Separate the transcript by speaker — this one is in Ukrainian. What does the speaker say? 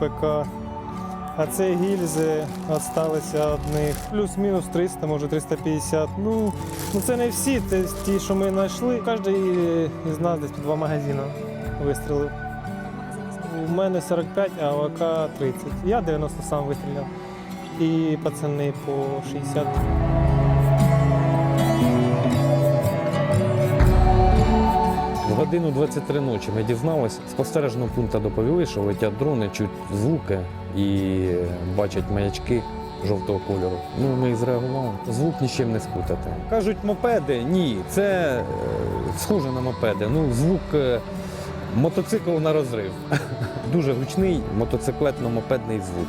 Speaker 1: ПК. А це гільзи залишилися одних. Плюс-мінус 300, може 350. Ну, ну це не всі, це ті, що ми знайшли. Кожен із нас десь по два магазини вистрілив. У мене 45, а у АК 30. Я 90 сам вистріляв. І пацани по 60.
Speaker 2: Годину 23 ночі ми дізналися, з спостережного пункту доповіли, що летять дрони, чуть звуки і бачать маячки жовтого кольору. Ну, ми і зреагували. Звук нічим не спутати. Кажуть, мопеди. Ні, це е, схоже на мопеди. Ну, звук е, мотоцикл на розрив. Дуже гучний мотоциклетно-мопедний звук.